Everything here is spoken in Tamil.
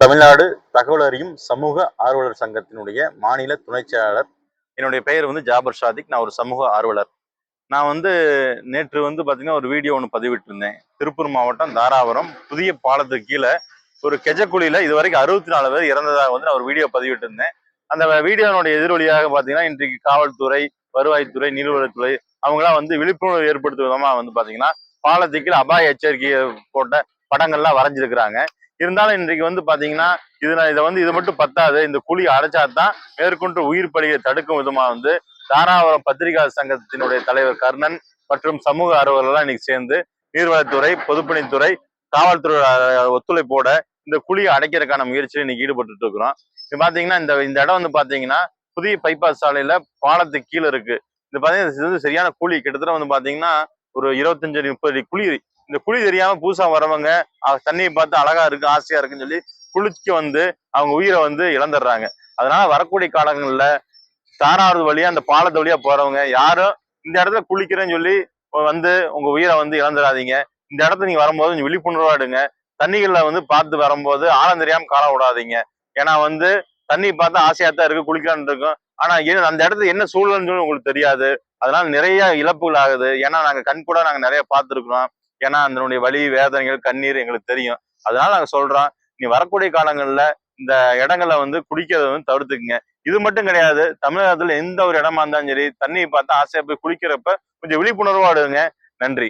தமிழ்நாடு தகவல் அறியும் சமூக ஆர்வலர் சங்கத்தினுடைய மாநில துணைச் செயலாளர். என்னுடைய பெயர் வந்து ஜாபர் ஷாதிக். நான் ஒரு சமூக ஆர்வலர். நான் வந்து நேற்று வந்து பார்த்தீங்கன்னா ஒரு வீடியோ ஒன்று பதிவிட்டிருந்தேன். திருப்பூர் மாவட்டம் தாராபுரம் புதிய பாலத்துக்கு கீழே ஒரு கெஜக்குழியில் இது வரைக்கும் அறுபத்தி நாலு பேர் இறந்ததாக வந்து நான் ஒரு வீடியோ பதிவிட்டிருந்தேன். அந்த வீடியோனுடைய எதிரொலியாக பார்த்தீங்கன்னா இன்றைக்கு காவல்துறை வருவாய்த்துறை நீர்வளத்துறை அவங்களாம் வந்து விழிப்புணர்வு ஏற்படுத்தும் விதமாக வந்து பார்த்தீங்கன்னா பாலத்துக்கு அபாய எச்சரிக்கையை போட்ட படங்கள்லாம் வரைஞ்சிருக்கிறாங்க. இருந்தாலும் இன்றைக்கு வந்து பாத்தீங்கன்னா இது நான் இதை வந்து இது மட்டும் பத்தாது. இந்த குழி அடைச்சாதான் மேற்கொண்டு உயிர் பலியை தடுக்கும் விதமா வந்து தாராபுரம் பத்திரிகா சங்கத்தினுடைய தலைவர் கர்ணன் மற்றும் சமூக ஆர்வலர்லாம் இன்னைக்கு சேர்ந்து நீர்வளத்துறை பொதுப்பணித்துறை காவல்துறை ஒத்துழைப்போட இந்த குழியை அடைக்கிறதுக்கான முயற்சியில் இன்னைக்கு ஈடுபட்டு இருக்கிறோம். இது பாத்தீங்கன்னா இந்த இந்த இடம் வந்து பாத்தீங்கன்னா புதிய பைபாஸ் சாலையில பாலத்துக்கு கீழே இருக்கு. இது பாத்தீங்கன்னா இது வந்து சரியான குழி. கிட்டத்தட்ட வந்து பாத்தீங்கன்னா ஒரு இருபத்தஞ்சு முப்பது அடி குழி இந்த குழி தெரியாம புதுசா வரவங்க தண்ணியை பார்த்து அழகா இருக்கு ஆசையா இருக்குன்னு சொல்லி குளிச்சு வந்து அவங்க உயிரை வந்து இழந்துடுறாங்க. அதனால வரக்கூடிய காலங்கள்ல தாராவது வழியா அந்த பாலத்து வழியா போறவங்க யாரும் இந்த இடத்துல குளிக்கிறேன்னு சொல்லி வந்து உங்க உயிரை வந்து இழந்துடாதீங்க. இந்த இடத்துல நீங்க வரும்போது கொஞ்சம் விழிப்புணர்வா எடுங்க தண்ணிகள்ல வந்து பார்த்து வரும்போது ஆழம் தெரியாம கால விடாதீங்க. ஏன்னா வந்து தண்ணி பார்த்தா ஆசையா தான் இருக்கு குளிக்கலான்னு இருக்கும். ஆனா ஏன் அந்த இடத்துல என்ன சூழல்னு உங்களுக்கு தெரியாது. அதனால நிறைய இழப்புகள் ஆகுது. ஏன்னா நாங்க கண் கூட நாங்க நிறைய பார்த்துருக்குறோம். ஏன்னா அதனுடைய வலி வேதனைகள் கண்ணீர் எங்களுக்கு தெரியும். அதனால நாங்க சொல்றோம் நீ வரக்கூடிய காலங்கள்ல இந்த இடங்களை வந்து குடிக்கிறத வந்து தவிர்த்துக்குங்க. இது மட்டும் கிடையாது தமிழகத்துல எந்த ஒரு இடமா இருந்தாலும் சரி தண்ணியை பார்த்தா ஆசையா போய் குளிக்கிறப்ப கொஞ்சம் விழிப்புணர்வா எடுங்க நன்றி.